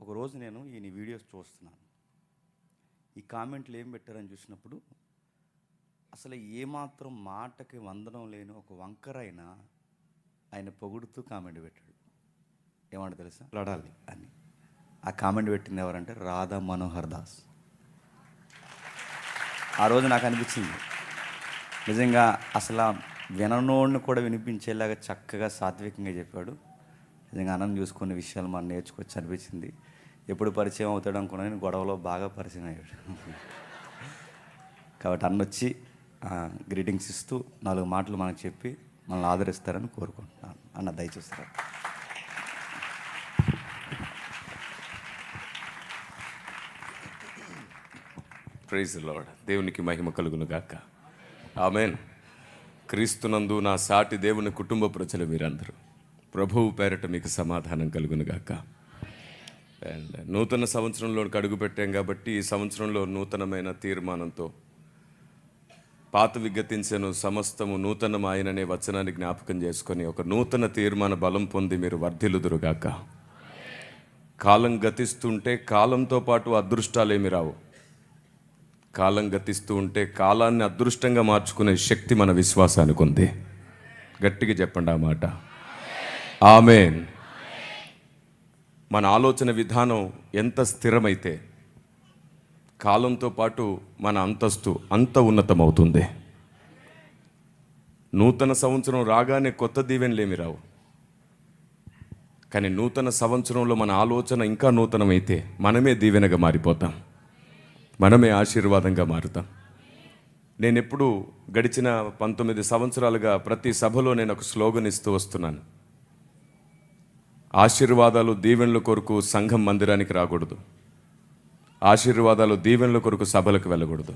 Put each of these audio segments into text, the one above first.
ఒకరోజు నేను ఈయన వీడియోస్ చూస్తున్నాను. ఈ కామెంట్లు ఏం పెట్టారని చూసినప్పుడు అసలు ఏమాత్రం మాటకి వందనం లేని ఒక వంకరైన ఆయన పొగుడుతూ కామెంట్ పెట్టాడు. ఏమంట తెలుసా? లడాలి అని. ఆ కామెంట్ పెట్టింది ఎవరంటే రాధా మనోహర్ దాస్. ఆ రోజు నాకు అనిపించింది. నిజంగా అసలు విననోడిని కూడా వినిపించేలాగా చక్కగా సాత్వికంగా చెప్పాడు. నిజంగా అన్నం చూసుకునే విషయాలు మనం నేర్చుకోవచ్చు అనిపించింది. ఎప్పుడు పరిచయం అవుతాడు అనుకున్నా నేను గొడవలో బాగా పరిచయం అయ్యాడు. కాబట్టి అన్న వచ్చి గ్రీటింగ్స్ ఇస్తూ నాలుగు మాటలు మనకు చెప్పి మనల్ని ఆదరిస్తారని కోరుకుంటున్నాను. అన్న దయచేస్తారు ప్రైజ్ లార్డ్ దేవునికి మహిమ కలుగును గాక. ఆమెన్ క్రీస్తునందు నా సాటి దేవుని కుటుంబ ప్రజలు మీరందరూ. ప్రభువు పేరట మీకు సమాధానం కలుగును గాక. అండ్ నూతన సంవత్సరంలోకి అడుగు పెట్టాం కాబట్టి ఈ సంవత్సరంలో నూతనమైన తీర్మానంతో పాత విగతించను సమస్తము నూతనం ఆయననే వచనాన్ని జ్ఞాపకం చేసుకొని ఒక నూతన తీర్మాన బలం పొంది మీరు వర్ధిల్లుదురుగాక. కాలం గతిస్తుంటే కాలంతో పాటు అదృష్టాలేమి రావు. కాలం గతిస్తూ ఉంటే కాలాన్ని అదృష్టంగా మార్చుకునే శక్తి మన విశ్వాసానికి ఉంది. గట్టిగా చెప్పండి ఆ మాట. ఆమెన్. మన ఆలోచన విధానం ఎంత స్థిరమైతే కాలంతో పాటు మన అంతస్తు అంత ఉన్నతమవుతుంది. నూతన సంవత్సరం రాగానే కొత్త దీవెనలేమి రావు. కానీ నూతన సంవత్సరంలో మన ఆలోచన ఇంకా నూతనమైతే మనమే దీవెనగా మారిపోతాం. మనమే ఆశీర్వాదంగా మారుతాం. నేను ఎప్పుడు గడిచిన పంతొమ్మిది సంవత్సరాలుగా ప్రతి సభలో నేను ఒక స్లోగన్ ఇస్తూ వస్తున్నాను. ఆశీర్వాదాలు దీవెనల కొరకు సంఘం మందిరానికి రాకూడదు. ఆశీర్వాదాలు దీవెనల కొరకు సభలకు వెళ్ళకూడదు.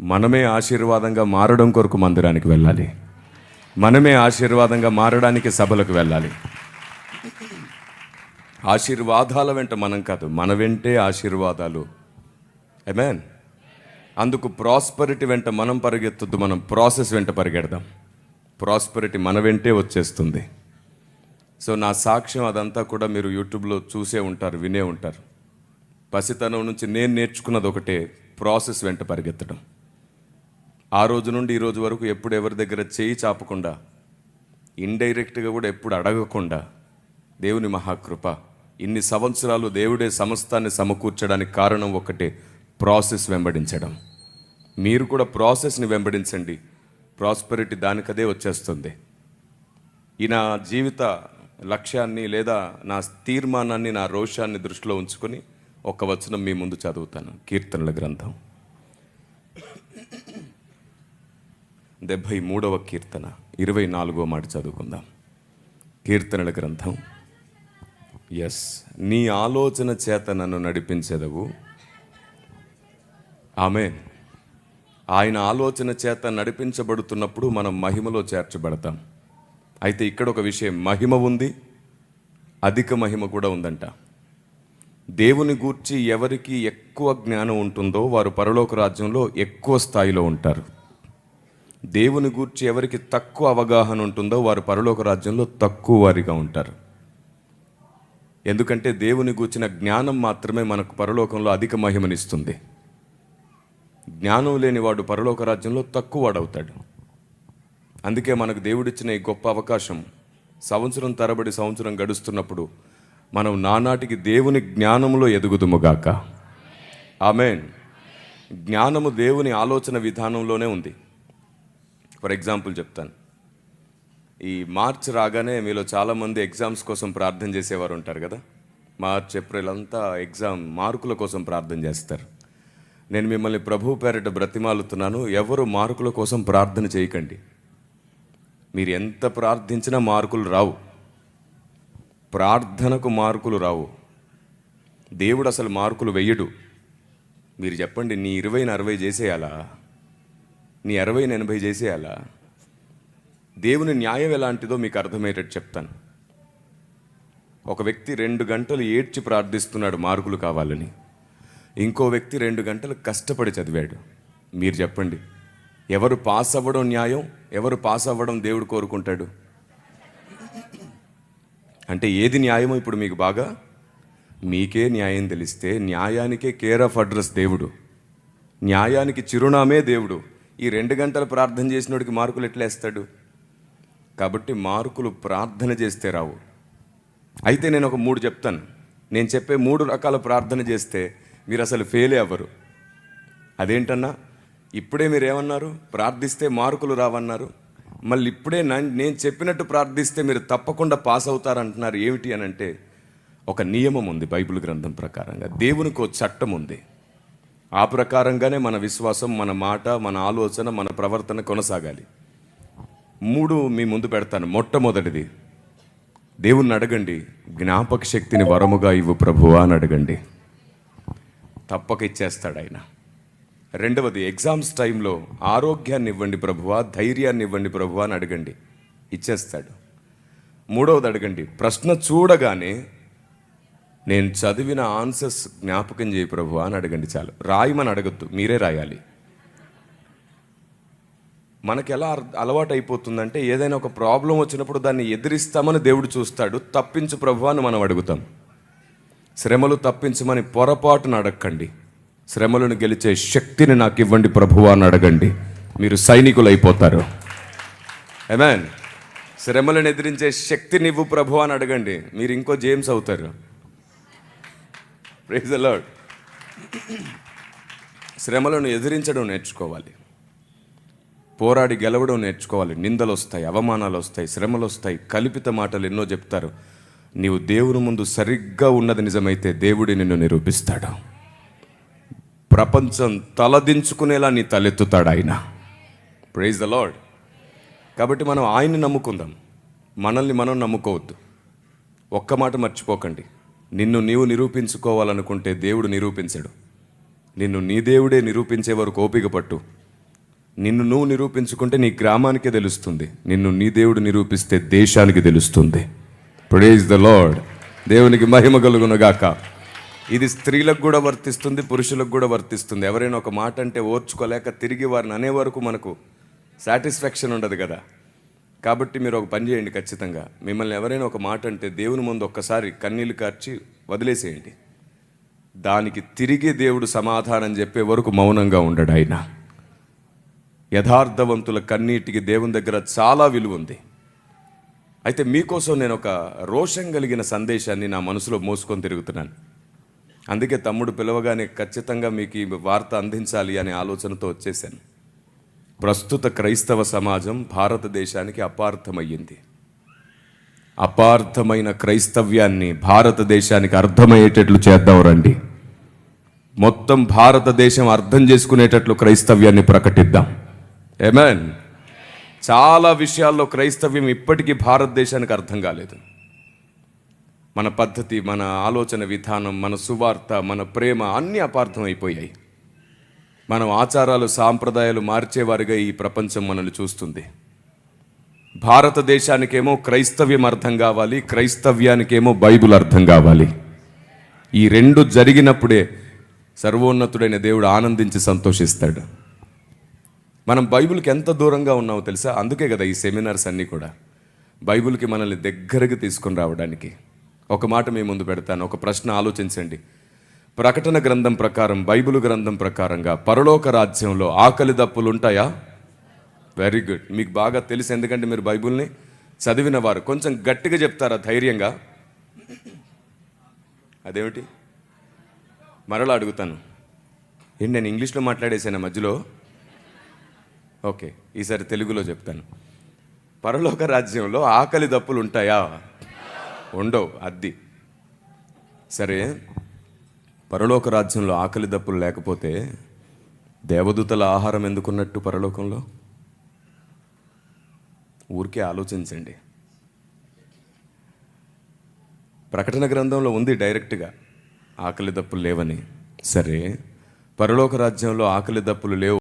మనమే ఆశీర్వాదంగా మారడం కొరకు మందిరానికి వెళ్ళాలి. మనమే ఆశీర్వాదంగా మారడానికి సభలకు వెళ్ళాలి. ఆశీర్వాదాల వెంట మనం కాదు మన వెంటే ఆశీర్వాదాలు. ఎమెన్ అందుకు ప్రాస్పరిటీ వెంట మనం పరిగెత్తద్దు మనం ప్రాసెస్ వెంట పరిగెడదాం. ప్రాస్పరిటీ మన వెంటే వచ్చేస్తుంది. సో నా సాక్ష్యం అదంతా కూడా మీరు యూట్యూబ్లో చూసే ఉంటారు వినే ఉంటారు. పసితనం నుంచి నేను నేర్చుకున్నది ఒకటే ప్రాసెస్ వెంట పరిగెత్తడం. ఆ రోజు నుండి ఈ రోజు వరకు ఎప్పుడు ఎవరి దగ్గర చేయి చాపకుండా ఇండైరెక్ట్గా కూడా ఎప్పుడు అడగకుండా దేవుని మహాకృప ఇన్ని సంవత్సరాలు దేవుడే సమస్తాన్ని సమకూర్చడానికి కారణం ఒకటే ప్రాసెస్ వెంబడించడం. మీరు కూడా ప్రాసెస్ని వెంబడించండి. ప్రాస్పెరిటీ దానికదే వచ్చేస్తుంది. ఈ నా జీవిత లక్ష్యాన్ని లేదా నా తీర్మానాన్ని నా రోషాన్ని దృష్టిలో ఉంచుకొని ఒక వచనం మీ ముందు చదువుతాను. కీర్తనల గ్రంథం. డెబ్భై మూడవ కీర్తన. ఇరవై నాలుగో మాట చదువుకుందాం. కీర్తనల గ్రంథం. ఎస్ నీ ఆలోచన చేత నన్ను నడిపించేదవు. ఆమె ఆయన ఆలోచన చేత నడిపించబడుతున్నప్పుడు మనం మహిమలో చేర్చబడతాం. అయితే ఇక్కడ ఒక విషయం మహిమ ఉంది అధిక మహిమ కూడా ఉందంట. దేవుని గూర్చి ఎవరికి ఎక్కువ జ్ఞానం ఉంటుందో వారు పరలోక రాజ్యంలో ఎక్కువ స్థాయిలో ఉంటారు. దేవుని గూర్చి ఎవరికి తక్కువ అవగాహన ఉంటుందో వారు పరలోక రాజ్యంలో తక్కువ వారిగా ఉంటారు. ఎందుకంటే దేవుని గూర్చిన జ్ఞానం మాత్రమే మనకు పరలోకంలో అధిక మహిమనిస్తుంది. జ్ఞానం లేని వాడు పరలోక రాజ్యంలో తక్కువ వాడవుతాడు. అందుకే మనకు దేవుడిచ్చిన ఈ గొప్ప అవకాశం సంవత్సరం తరబడి సంవత్సరం గడుస్తున్నప్పుడు మనం నానాటికి దేవుని జ్ఞానములో ఎదుగుదుముగాక ఆమెన్. జ్ఞానము దేవుని ఆలోచన విధానంలోనే ఉంది. ఫర్ ఎగ్జాంపుల్ చెప్తాను. ఈ మార్చ్ రాగానే మీలో చాలామంది ఎగ్జామ్స్ కోసం ప్రార్థన చేసేవారు ఉంటారు కదా? మార్చ్ ఏప్రిల్ అంతా ఎగ్జామ్ మార్కుల కోసం ప్రార్థన చేస్తారు. నేను మిమ్మల్ని ప్రభు పేరిట బ్రతిమాలుతున్నాను. ఎవరు మార్కుల కోసం ప్రార్థన చేయకండి. మీరు ఎంత ప్రార్థించినా మార్కులు రావు. ప్రార్థనకు మార్కులు రావు. దేవుడు అసలు మార్కులు వెయ్యడు మీరు చెప్పండి నీ ఇరవైని అరవై చేసేయాలా? నీ అరవైని ఎనభై చేసేయాలా? దేవుని న్యాయం ఎలాంటిదో మీకు అర్థమయ్యేటట్టు చెప్తాను. ఒక వ్యక్తి రెండు గంటలు ఏడ్చి ప్రార్థిస్తున్నాడు మార్కులు కావాలని. ఇంకో వ్యక్తి రెండు గంటలు కష్టపడి చదివాడు. మీరు చెప్పండి ఎవరు పాస్ అవ్వడం న్యాయం ఎవరు పాస్ అవ్వడం దేవుడు కోరుకుంటాడు? అంటే ఏది న్యాయమో ఇప్పుడు మీకు బాగా? మీకే న్యాయం తెలిస్తే న్యాయానికే కేర్ ఆఫ్ అడ్రస్ దేవుడు. న్యాయానికి చిరునామే దేవుడు. ఈ రెండు గంటలు ప్రార్థన చేసినోడికి మార్కులు ఎట్లా వేస్తాడు కాబట్టి మార్కులు ప్రార్థన చేస్తే రావు. అయితే నేను ఒక మూడు చెప్తాను. నేను చెప్పే మూడు రకాల ప్రార్థన చేస్తే మీరు అసలు ఫెయిలే అవ్వరు. అదేంటన్నా? ఇప్పుడే మీరు ఏమన్నారు ప్రార్థిస్తే మార్కులు రావన్నారు. మళ్ళీ ఇప్పుడే నేను చెప్పినట్టు ప్రార్థిస్తే మీరు తప్పకుండా పాస్ అవుతారంటున్నారు. ఏమిటి అని అంటే ఒక నియమం ఉంది బైబిల్ గ్రంథం ప్రకారంగా. దేవునికి ఒక చట్టం ఉంది. ఆ ప్రకారంగానే మన విశ్వాసం మన మాట మన ఆలోచన మన ప్రవర్తన కొనసాగాలి. మూడు మీ ముందు పెడతాను. మొట్టమొదటిది దేవుణ్ణి అడగండి. జ్ఞాపక శక్తిని వరముగా ఇవ్వు ప్రభువా అని అడగండి. తప్పక ఇచ్చేస్తాడు ఆయన. రెండవది ఎగ్జామ్స్ టైంలో ఆరోగ్యాన్ని ఇవ్వండి ప్రభువా ధైర్యాన్ని ఇవ్వండి ప్రభువా అని అడగండి. ఇచ్చేస్తాడు. మూడవది అడగండి ప్రశ్న చూడగానే నేను చదివిన ఆన్సర్స్ జ్ఞాపకం చేయి ప్రభు అని అడగండి చాలు. రాయమని అడగద్దు మీరే రాయాలి. మనకి ఎలా అలవాటు అయిపోతుందంటే ఏదైనా ఒక ప్రాబ్లం వచ్చినప్పుడు దాన్ని ఎదిరిస్తామని దేవుడు చూస్తాడు తప్పించు ప్రభు అని మనం అడుగుతాం. శ్రమలు తప్పించమని పొరపాటున అడగండి శ్రమలను గెలిచే శక్తిని నాకు ఇవ్వండి ప్రభువా అని అడగండి. మీరు సైనికులు అయిపోతారు ఎమాన్ శ్రమలను ఎదిరించే శక్తిని ఇవ్వు ప్రభు అని అడగండి. మీరు ఇంకో జేమ్స్ అవుతారు. ప్రైజ్ అలాడ్ శ్రమలను ఎదిరించడం నేర్చుకోవాలి. పోరాడి గెలవడం నేర్చుకోవాలి. నిందలు వస్తాయి అవమానాలు వస్తాయి శ్రమలు వస్తాయి కల్పిత మాటలు ఎన్నో చెప్తారు. నీవు దేవుని ముందు సరిగ్గా ఉన్నది నిజమైతే దేవుడి నిన్ను నిరూపిస్తాడు. ప్రపంచం తలదించుకునేలా నీ తలెత్తుతాడు ఆయన. ప్రైజ్ ద లాడ్ కాబట్టి మనం ఆయన్ని నమ్ముకుందాం. మనల్ని మనం నమ్ముకోవద్దు. ఒక్క మాట మర్చిపోకండి. నిన్ను నీవు నిరూపించుకోవాలనుకుంటే దేవుడు నిరూపించడు. నిన్ను నీ దేవుడే నిరూపించే వరకు ఓపిక పట్టు. నిన్ను నువ్వు నిరూపించుకుంటే నీ గ్రామానికే తెలుస్తుంది. నిన్ను నీ దేవుడు నిరూపిస్తే దేశానికి తెలుస్తుంది. ప్రైజ్ ద లార్డ్ దేవునికి మహిమ కలుగునగాక. ఇది స్త్రీలకు కూడా వర్తిస్తుంది పురుషులకు కూడా వర్తిస్తుంది. ఎవరైనా ఒక మాట అంటే ఓర్చుకోలేక తిరిగి వారిని అనే వరకు మనకు సాటిస్ఫాక్షన్ ఉండదు కదా. కాబట్టి మీరు ఒక పని చేయండి ఖచ్చితంగా. మిమ్మల్ని ఎవరైనా ఒక మాట అంటే దేవుని ముందు ఒక్కసారి కన్నీళ్ళు కార్చి వదిలేసేయండి. దానికి తిరిగి దేవుడు సమాధానం చెప్పే వరకు మౌనంగా ఉండడు ఆయన. యథార్థవంతుల కన్నీటికి దేవుని దగ్గర చాలా విలువ ఉంది. అయితే మీకోసం నేను ఒక రోషం కలిగిన సందేశాన్ని నా మనసులో మోసుకొని తిరుగుతున్నాను. అందుకే తమ్ముడు పిలవగానే ఖచ్చితంగా మీకు ఈ వార్త అందించాలి అనే ఆలోచనతో వచ్చేసాను ప్రస్తుత క్రైస్తవ సమాజం భారతదేశానికి అపార్థమయ్యింది. అపార్థమైన క్రైస్తవ్యాన్ని భారతదేశానికి అర్థమయ్యేటట్లు చేద్దాం రండి. మొత్తం భారతదేశం అర్థం చేసుకునేటట్లు క్రైస్తవ్యాన్ని ప్రకటిద్దాం. ఏమేన్ చాలా విషయాల్లో క్రైస్తవ్యం ఇప్పటికీ భారతదేశానికి అర్థం కాలేదు. మన పద్ధతి మన ఆలోచన విధానం మన సువార్త మన ప్రేమ అన్నీ అపార్థం అయిపోయాయి మనం ఆచారాలు సాంప్రదాయాలు మార్చేవారిగా ఈ ప్రపంచం మనల్ని చూస్తుంది. భారతదేశానికేమో క్రైస్తవ్యం అర్థం కావాలి క్రైస్తవ్యానికేమో బైబిల్ అర్థం కావాలి. ఈ రెండు జరిగినప్పుడే సర్వోన్నతుడైన దేవుడు ఆనందించి సంతోషిస్తాడు. మనం బైబిల్కి ఎంత దూరంగా ఉన్నామో తెలుసా? అందుకే కదా ఈ సెమినార్స్ అన్నీ కూడా. బైబిల్కి మనల్ని దగ్గరకు తీసుకొని రావడానికి. ఒక మాట మీ ముందు పెడతాను ఒక ప్రశ్న ఆలోచించండి. ప్రకటన గ్రంథం ప్రకారం బైబిల్ గ్రంథం ప్రకారంగా పరలోక రాజ్యంలో ఆకలి దప్పులు ఉంటాయా వెరీ గుడ్ మీకు బాగా తెలుసు ఎందుకంటే మీరు బైబిల్ని చదివిన వారు. కొంచెం గట్టిగా చెప్తారా ధైర్యంగా? అదేమిటి? మరలా అడుగుతాను. ఏంటి నేను ఇంగ్లీష్లో మాట్లాడేసాను మధ్యలో? ఓకే ఈసారి తెలుగులో చెప్తాను. పరలోక రాజ్యంలో ఆకలి దప్పులు ఉంటాయా ఉండవు అద్ది. సరే పరలోక రాజ్యంలో ఆకలి దప్పులు లేకపోతే దేవదూతల ఆహారం ఎందుకున్నట్టు పరలోకంలో? ఊరికే ఆలోచించండి. ప్రకటన గ్రంథంలో ఉంది డైరెక్ట్గా ఆకలి దప్పులు లేవని. సరే పరలోక రాజ్యంలో ఆకలి దప్పులు లేవు.